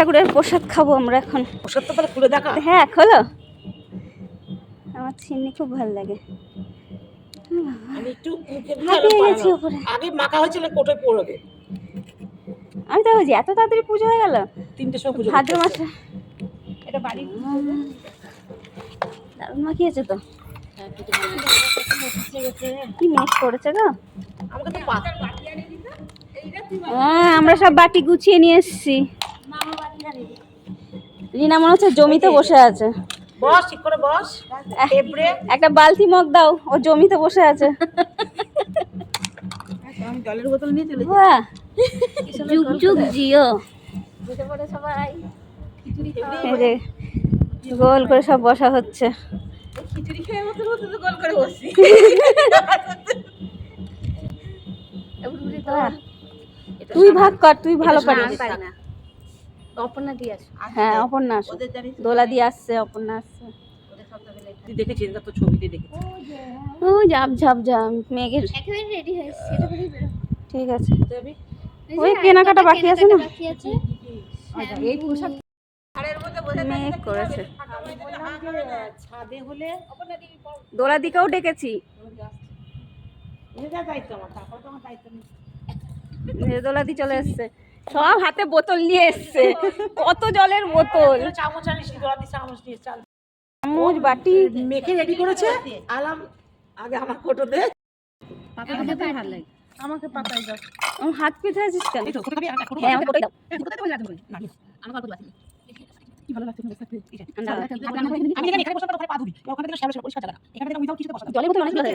ঠাকুরের প্রসাদ খাব আমরা এখন। ওষুধ তো খুলে দেখা। হ্যাঁ খোলো। আমার চিনি খুব ভালো লাগে। আমি একটু মুখে হাঁপিয়ে দিলাম, গেছি ওপরে আগে মাখা হয়েছিল কোটোয় পড়বে আমি তো বলছি এত তাড়াতাড়ি পুজো হয়ে গেল? তিনটে সময় পুজো ভাদ্র মাসে। এটা বাড়ি দারুণ মাখিয়েছে তো। হ্যাঁ। কি মেঘ করেছে গো? তো হ্যাঁ আমরা সব বাটি গুছিয়ে নিয়ে এসেছি। রিনা মনে হচ্ছে জমিতে বসে আছে। বস ঠিক করে বস। একটা বালতি মগ দাও ও জমিতে বসে আছে। আমি জলের বোতল নিয়ে চলে বাহ। যুগ যুগ জিও। এই যে গোল করে সব বসা হচ্ছে। খিচুড়ি খেয়ে মতো মতো তো গোল করে বসছি তুই ভাগ কর তুই ভালো পারিস অপর্ণা দিয়ে আসো। হ্যাঁ অপর্ণা আসো। দোলা দিয়ে আসছে অপর্ণা আসছে। এটা তো ছবিতে দেখেছিস ও ঝাপ ঝাপ ঝাপ মেঘের। একেবারে রেডি হয়ে এটা বেরো। ঠিক আছে। ওই কেনাকাটা বাকি আছে না? বাকি আছে। এই পোশাক মেঘ করেছে। ছাদে হলে দোলা দিকেও ডেকেছি। এটা দায়িত্ব আমার তারপর তো আমার দায়িত্ব নেই। দোলা দি চলে এসছে। সব হাতে বোতল নিয়ে এসছে। কত জলের বোতল। চামচ চামচ নিয়ে চাল। চামচ বাটি। মেখে রেডি করেছে? আলাম আগে আমার ফটো দে। আমাকে পাতায় দাও। আমার হাত পিঠে আছিস কেন? হ্যাঁ আমাকে দাও। কোথায় তোমার লাগবে না আমার গল্প আছে কি ভালো লাগছে জলের বোতল অনেকগুলো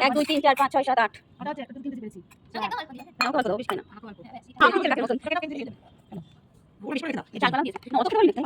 এক দুই তিন চার পাঁচ ছয় সাত আট আমাকে অল্প দিয়েছে।